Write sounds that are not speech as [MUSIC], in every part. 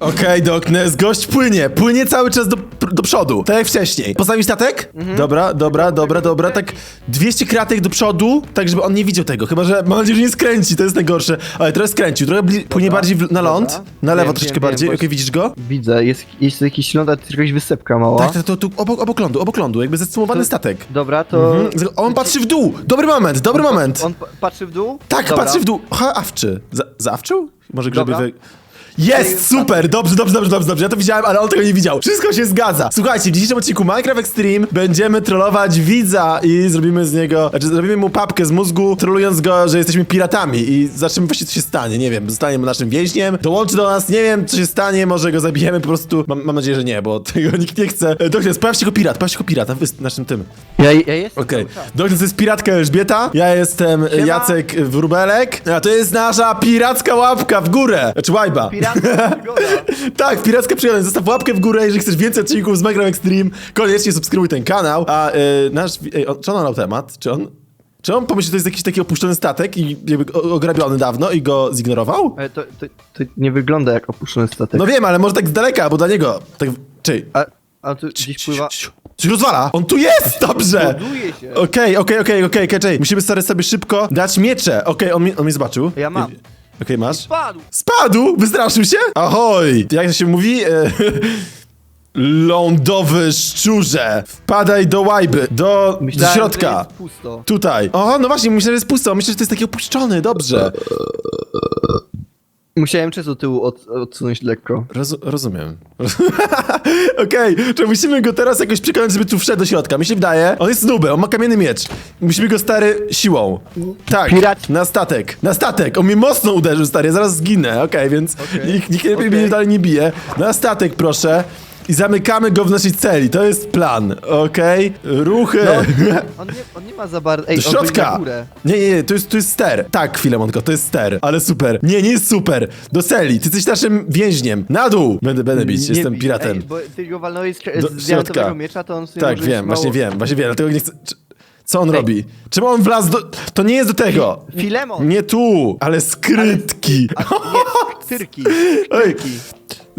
Okej, Doknes, gość płynie, płynie cały czas do, do przodu, tak jak wcześniej. Postawisz statek? Dobra, dobra, dobra, dobra, tak 200 kratek do przodu, tak żeby on nie widział tego, chyba że mam nadzieję, że nie skręci, to jest najgorsze. Ale trochę skręcił, trochę bli- płynie bardziej w, na ląd, dobra. na lewo Wiem, troszeczkę wiem, wiem, bardziej, bo- okej, widzisz go? Widzę, jest, jest jakiś ląd, a to jakaś wysepka mała. Tak, to, to tu obok, obok lądu, obok lądu, jakby zesumowany To- statek. Dobra, to... Mhm. On patrzy w dół, dobry moment, dobry moment. On pa- patrzy w dół? Tak, Dobra. patrzy w dół. Ha, awczy. Za, zawczył? Może grzebię Dobra. wy... Jest, super, dobrze, dobrze, dobrze, dobrze, dobrze, ja to widziałem, ale on tego nie widział. Wszystko się zgadza. Słuchajcie, w dzisiejszym odcinku Minecraft Extreme będziemy trollować widza i zrobimy z niego, znaczy zrobimy mu papkę z mózgu, trollując go, że jesteśmy piratami i zobaczymy właśnie co się stanie, nie wiem, zostanie naszym więźniem, dołączy do nas, nie wiem co się stanie, może go zabijemy po prostu, mam, mam nadzieję, że nie, bo [LAUGHS] tego nikt nie chce. E, Doktor, pojaw się jako pirat, pojaw się jako pirat, na wys- naszym tym. Ja, ja jestem Okej. cały czas. Doktor to jest piratka Elżbieta, ja jestem. Jacek Wróbelek, a to jest nasza piracka łapka w górę. Znaczy łajba. Piracka [LAUGHS] przygoda. tak, piracka przygoda. Zostaw łapkę w górę, jeżeli chcesz więcej odcinków z Minecraft Extreme. Koniecznie subskrybuj ten kanał. A y, nasz... Ej, on, czy on miał temat? Czy on... Czy on pomyślał, że to jest jakiś taki opuszczony statek i jakby ograbiony dawno i go zignorował? Ale to, to, to nie wygląda jak opuszczony statek. No wiem, ale może tak z daleka, bo dla niego... Tak... Czyli... A, a tu gdzieś pływa... Coś rozwala! On tu jest! Dobrze! Się. Okej, okej, okej, okej, okej, Musimy stary sobie szybko dać miecze. Okej, on, mi- on mnie zobaczył. Ja mam. Okej, masz? Spadł! Spadł! Wystraszył się? Ahoj! Jak to się mówi? E, [LAUGHS] lądowy szczurze! Wpadaj do łajby, do, do Myślałem, środka. że jest pusto. Tutaj. O, no właśnie, myślę, że jest pusto. Myślę, że to jest taki opuszczony, dobrze. Musiałem przez do tyłu od, odsunąć lekko. Roz, rozumiem. [LAUGHS] Okej, to musimy go teraz jakoś przekonać, żeby tu wszedł do środka. Mi się wydaje, on jest nubem, on ma kamienny miecz. Musimy go, stary, siłą. Tak, Piraci. na statek, na statek. On mnie mocno uderzył, stary, zaraz zginę. Okej, więc Okej. nikt, nikt mnie Okej. dalej nie bije. Na statek, proszę. I zamykamy go w naszej celi. To jest plan, okej? Ruchy. No, [LAUGHS] on, nie, on nie ma za bardzo... Ej, Do on na środka! górę. Nie, nie, nie, to jest, to jest ster. Tak, chwilę, Monko, to jest ster, ale super. Nie, nie jest super. Do celi, ty jesteś naszym więźniem. Na dół! Będę, będę bić, Nie jestem bij. piratem. Ej, bo ty go walnąłeś z, Do z środka. miecza, to on sobie Tak, może wiem, właśnie wiem, właśnie wiem, dlatego nie chcę... Co on robi? Czemu on wlazł do... To nie jest do tego! Filemon! Nie tu, ale skrytki. Nie, tyrki. Ej.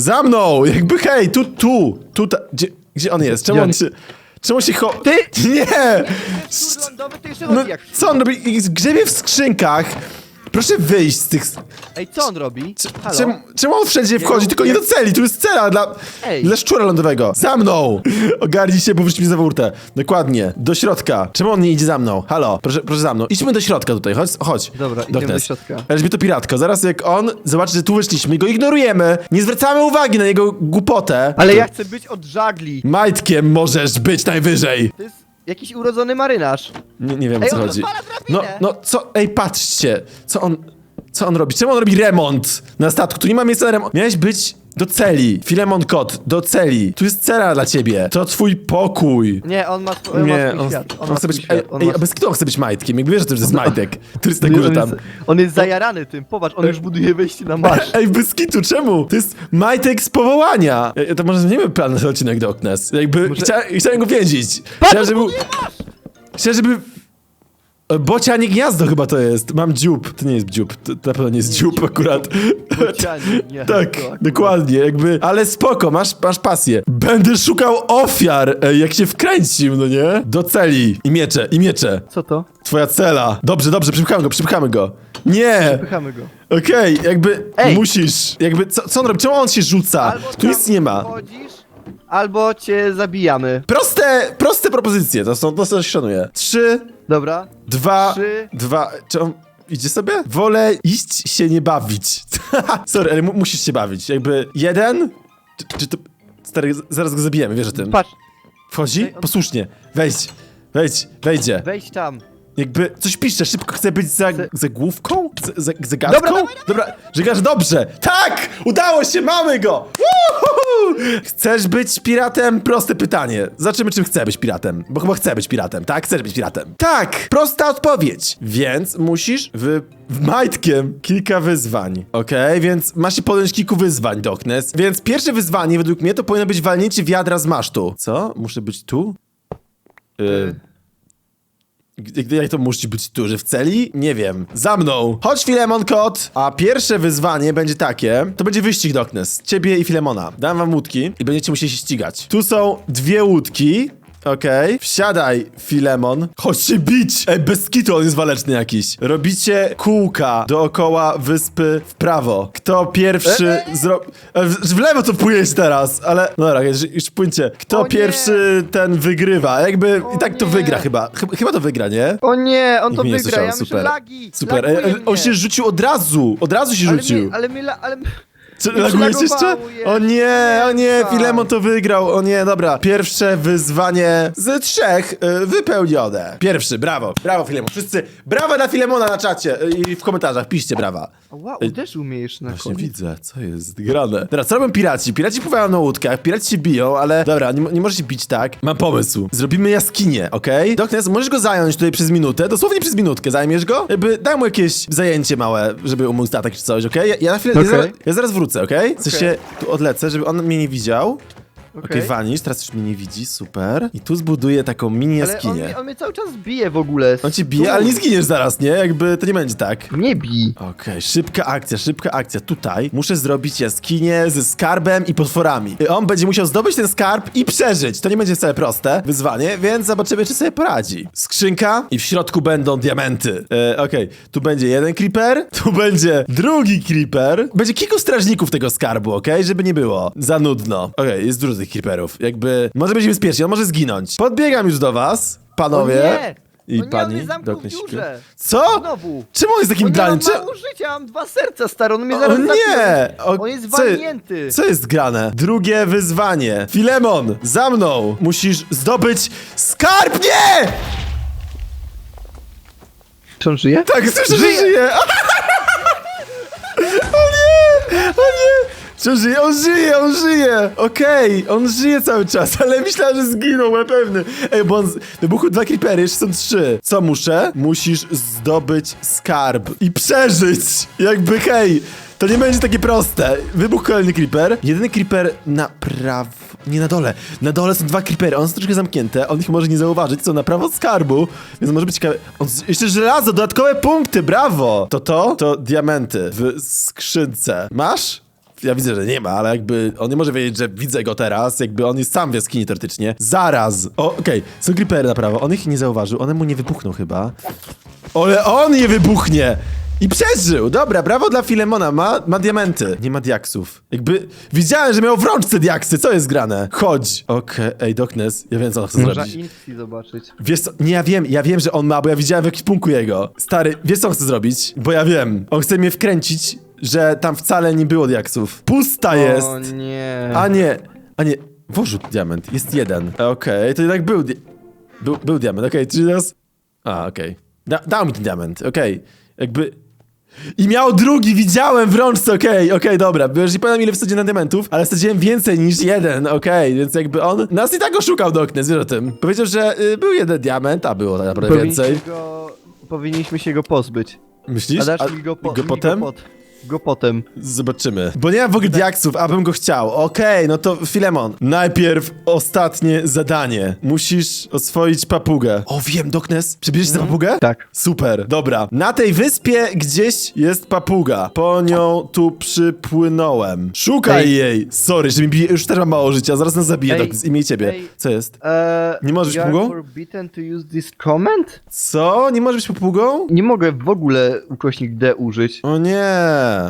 Za mną! Jakby hej, tu, tu, tutaj... Gdzie, gdzie on jest? Czemu on się... Czemu się cho... Ty! Nie! Cud lądowy to jeszcze No, chodzi jak... co on robi? Grzebie w skrzynkach. Proszę wyjść z tych... Ej, co on robi? Halo? Czemu, czemu on wszędzie wchodzi, tylko nie do celi? Tu jest cela dla, Ej. dla szczura lądowego. Za mną! [LAUGHS] Ogarnij się, bo wróć mi za burtę. Dokładnie. Do środka. Czemu on nie idzie za mną? Halo, proszę, proszę za mną. Idźmy do środka tutaj, chodź. chodź. Dobra, idziemy do środka. Elżbieto Piratko, zaraz jak on zobaczy, że tu wyszliśmy, go ignorujemy, nie zwracamy uwagi na jego głupotę. Ale ja chcę być od żagli. Majtkiem możesz być najwyżej. To jest jakiś urodzony marynarz. Nie, nie wiem o Ej, co on chodzi. drabinę! No, no co? Ej, patrzcie. Co on. Co on robi? Czemu on robi remont na statku? Tu nie ma miejsca na remont. Miałeś być do celi. Filemon Kot, do celi. Tu jest cela dla ciebie. To twój pokój. Nie, on ma, on Nie, ma swój on, świat. on ma chce swój być. świat. Ej, On ej ma a bez kto on chce być majtkiem? Jakby wiesz, że to jest majtek. Który jest na górze on, tam. jest, on jest zajarany tym. Popatrz, on już buduje wejście na marsz. Ej, bez kitu, czemu? To jest majtek z powołania. Ej, To może zmienimy plan na ten odcinek do Oknes. Jakby Może- chcia, chciałem go więzić. Chciałem, żeby... Chciałem, żeby... E, Bocianie gniazdo chyba to jest. Mam dziób. To nie jest dziób. To, to na pewno nie jest dziób akurat. Bocianie, [LAUGHS] nie, tak, akurat. dokładnie, jakby. Ale spoko, masz, masz pasję. Będę szukał ofiar, e, jak się wkręcił, no nie? Do celi. I miecze, i miecze. Co to? Twoja cela. Dobrze, dobrze, przypchamy go, przypchamy go. Nie! Pychamy go. Okej, jakby Ej! musisz. Jakby, co, co on robi? Czemu on się rzuca? Albo Tu nic nie ma. Wchodzisz, albo cię zabijamy. Proste, proste propozycje, to są, to są szanuję. Trzy, Dobra. dwa, Trzy. dwa, czy on idzie sobie? Wolę iść się nie bawić. [LAUGHS] Sorry, ale mu, musisz się bawić. Jakby jeden, czy, czy to, stary, z- zaraz go zabijemy, wiesz o tym. Patrz, Wchodzi? Posłusznie. Wejdź, wejdź, wejdzie. wejdź tam. Jakby coś pisze, szybko chce być za, Chcę- zagłówką? Z, za, zagadką? Dobra, dawaj, Dobra, żegasz dobrze. Tak! Udało się, mamy go! Woohoo! Chcesz być piratem? Proste pytanie. Zobaczymy, czym chcę być piratem. Bo chyba chcę być piratem, tak? Chcesz być piratem. Tak! Prosta odpowiedź. Więc musisz w... w majtkiem kilka wyzwań. Okej, więc masz się podjąć kilku wyzwań, Doknes. Więc pierwsze wyzwanie według mnie to powinno być walnięcie wiadra z masztu. Co? Muszę być tu? Y Gdy jak to musi być duży w celi? Nie wiem. Za mną. Chodź Filemon kot. A pierwsze wyzwanie będzie takie. To będzie wyścig Doknes. Ciebie i Filemona. Dam wam łódki i będziecie musieli się ścigać. Tu są dwie łódki. Okej. Wsiadaj, Filemon. Chodź się bić! Ej, bez kitu on jest waleczny jakiś. Robicie kółka dookoła wyspy w prawo. Kto pierwszy zro... E, W, w lewo to płyniesz teraz, ale... No dobra, już, już płyńcie. Kto O nie! pierwszy ten wygrywa. Jakby i tak to nie! wygra chyba. chyba. Chyba to wygra, nie? O nie, on Nikt to mnie nie wygra, słyszał, ja myślę super. lagi. Super. laguje E, e, on mnie. się rzucił od razu. Od razu się ale rzucił. mnie, ale mnie, la- ale... Czy Już lagujesz jeszcze? O nie, o nie. Filemon to wygrał. O nie, dobra. Pierwsze wyzwanie z trzech y, wypełnione. Pierwszy, brawo. Brawo, Filemon. Wszyscy brawa dla Filemona na czacie y, i w komentarzach. Piszcie brawa. Wow, Ej, uderzył mnie jeszcze na Właśnie koniec. widzę, co jest grane. Teraz, co robią piraci? Piraci pływają na łódkach, piraci się biją, ale dobra, nie, mo- nie możesz się bić tak. Mam pomysł. Zrobimy jaskinię, okej? Doknes, możesz go zająć tutaj przez minutę, dosłownie przez minutkę. Zajmiesz go? Jakby daj mu jakieś zajęcie małe, żeby umógł statek czy coś, okej? Ja, ja na chwilę, ja, Okej. zaraz, ja zaraz wrócę, okej? W sensie, tu odlecę, żeby on mnie nie widział. Okej, Okej. vanish, teraz już mnie nie widzi, super. I tu zbuduję taką mini Ale on jaskinię. on mnie cały czas bije w ogóle. On cię bije, ale nie zginiesz zaraz, nie? Jakby to nie będzie tak. Nie bij. Okej, szybka akcja, szybka akcja. Tutaj muszę zrobić jaskinię ze skarbem i potworami. I On będzie musiał zdobyć ten skarb i przeżyć. To nie będzie wcale proste wyzwanie, więc zobaczymy, czy sobie poradzi. Skrzynka i w środku będą diamenty. E, Okej, tu będzie jeden creeper, [LAUGHS] tu będzie drugi creeper. Będzie kilku strażników tego skarbu, okej? Żeby nie było za nudno. Okej, jest dużo tych creeperów. Jakby, może być bezpiecznie, on może zginąć. Podbiegam już do was, panowie. O nie! I o nie, pani. on mnie zamknął w Doknesiku. dziurze. Co? Znowu. Czemu on jest O takim nie, dranym? mam Cze- mało życia, mam dwa serca, stary, on mnie O zaraz nie! zabije. O, On jest co- walnięty. Co jest grane? Drugie wyzwanie. Filemon, za mną! Musisz zdobyć skarb! Nie! Czy on żyje? Tak, słyszę, że Żyje! żyje! O nie! O nie! Czy żyje? On żyje, on żyje! Okej, on żyje cały czas, ale myślałem, że zginął, na pewno. Ej, bo on z... wybuchły dwa creepery, jeszcze są trzy. Co muszę? Musisz zdobyć skarb i przeżyć! Jakby, hej, to nie będzie takie proste. Wybuch kolejny creeper. Jedyny creeper na prawo... Nie na dole. Na dole są dwa creepery, one są troszkę zamknięte, on ich może nie zauważyć, są na prawo skarbu, więc może być ciekawe... On... Jeszcze żelazo, dodatkowe punkty, brawo! To to? To diamenty w skrzynce. Masz? Ja widzę, że nie ma, ale jakby on nie może wiedzieć, że widzę go teraz, jakby on jest sam w jaskini teoretycznie. Zaraz! Okej, są creepery na prawo, on ich nie zauważył, one mu nie wybuchną chyba. Ale on je wybuchnie! I przeżył! Dobra, brawo dla Filemona, ma, ma diamenty. Nie ma diaksów. Jakby widziałem, że miał w rączce diaksy, co jest grane? Chodź! Okej, ej, Doknes, ja wiem co on chce Można zrobić. zobaczyć. Wiesz co, nie, ja wiem, ja wiem, że on ma, bo ja widziałem w jakimś punku jego. Stary, wiesz co on chce zrobić? Bo ja wiem. On chce mnie wkręcić, że tam wcale nie było diaksów. Pusta jest! O nie. A nie, a nie, włożył diament, jest jeden. Okej, to jednak był, di był, był diament, okej, czyli teraz... A, okej. Da, dał mi ten diament, okej. Jakby... I miał drugi, widziałem w rączce, okej, okej, dobra. Bo już nie pamiętam ile wsadziłem na diamentów, ale wsadziłem więcej niż jeden, okej, więc jakby on nas i tak oszukał Doknes, wiesz o tym. Powiedział, że y, był jeden diament, a było tak naprawdę Powinniśmy więcej. Go, powinniśmy się go pozbyć. Myślisz? A dasz mi go, po, go mi potem? Go, pod, go potem. Zobaczymy. Bo nie mam w ogóle diaksów, abym go chciał. Okej, no to Filemon. Najpierw ostatnie zadanie. Musisz oswoić papugę. O, wiem, Doknes. Przebierzesz się za papugę? Tak. Super, dobra. Na tej wyspie gdzieś jest papuga. Po nią tu przypłynąłem. Szukaj Ej. jej. Sorry, że mi bije, już też mam mało życia. Zaraz nas zabiję, Ej, Doknes. Imię i ciebie. ej. Co jest? Eee, Nie możesz you are forbidden to use this comment? Co? Nie możesz być papugą? Nie mogę w ogóle ukośnik D użyć. O nie.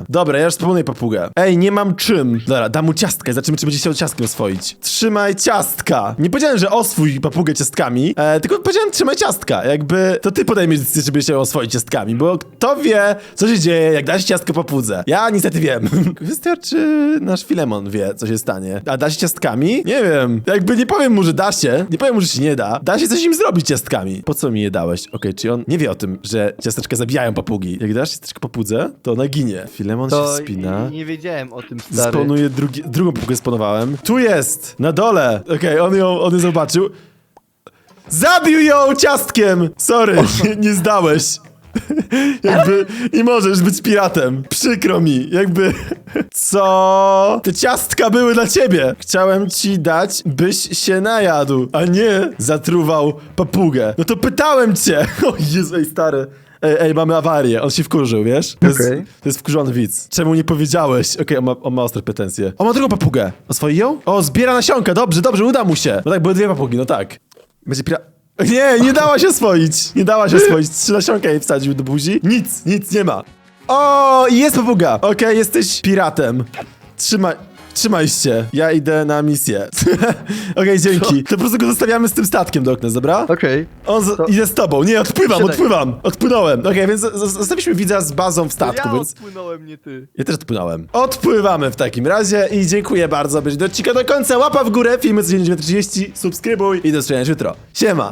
Dobra, ja już wspomnę papugę. Ej, nie mam czym. Dobra, dam mu ciastkę, zobaczymy, czy będzie chciał ciastkiem oswoić. Trzymaj ciastka. Nie powiedziałem, że oswój papugę ciastkami, e, tylko powiedziałem trzymaj ciastka. Jakby to ty podejmiesz decyzję, żeby się oswoić ciastkami, bo kto wie, co się dzieje, jak dasz ciastko papudze. Ja niestety wiem. [LAUGHS] Kwestia, czy nasz Filemon wie, co się stanie. A da się ciastkami? Nie wiem. Jakby nie powiem mu, że da się, nie powiem mu, że się nie da. Da się coś im zrobić ciastkami. Po co mi je dałeś? Okej, czy on nie wie o tym, że ciasteczka zabijają papugi? Jak dasz ciasteczko papudze, to ona ginie. Filemon To się spina. i- nie wiedziałem o tym, stary. Spanuję drugi, drugą papugę spanowałem. Tu jest! Na dole! Okej, on ją, on ją zobaczył. Zabił ją ciastkiem! Sorry, nie, nie zdałeś. [LAUGHS] Jakby nie możesz być piratem. Przykro mi, jakby. [LAUGHS] Co? Te ciastka były dla ciebie. Chciałem ci dać, byś się najadł, a nie zatruwał papugę. No to pytałem cię. [LAUGHS] O Jezu, ej stary. Ej, ej, mamy awarię. On się wkurzył, wiesz? To, jest, to jest wkurzony widz. Czemu nie powiedziałeś? Okej, on, ma, on ma ostre pretensje. On ma drugą papugę. Oswoi ją? O, zbiera nasionka. Dobrze, dobrze, uda mu się. No tak, były dwie papugi, no tak. Będzie pira... Nie, nie dała się swoić. Nie dała się swoić. Trzy nasionka jej wsadził do buzi. Nic, nic nie ma. O, jest papuga. Okej, jesteś piratem. Trzymaj... Trzymaj się, ja idę na misję. [LAUGHS] Okej, dzięki. To po prostu go zostawiamy z tym statkiem do okna, dobra? Okej. On z... To- idzie z tobą. Nie, odpływam, Siadaj. odpływam. Odpłynąłem. Okej, więc z- z- zostawiliśmy widza z bazą w statku, Ja więc... odpłynąłem, nie ty. Ja też odpłynąłem. Odpływamy w takim razie i dziękuję bardzo. Będzie do odcinka do końca. Łapa w górę, filmy codziennie 9.30, subskrybuj i do zobaczenia jutro. Siema!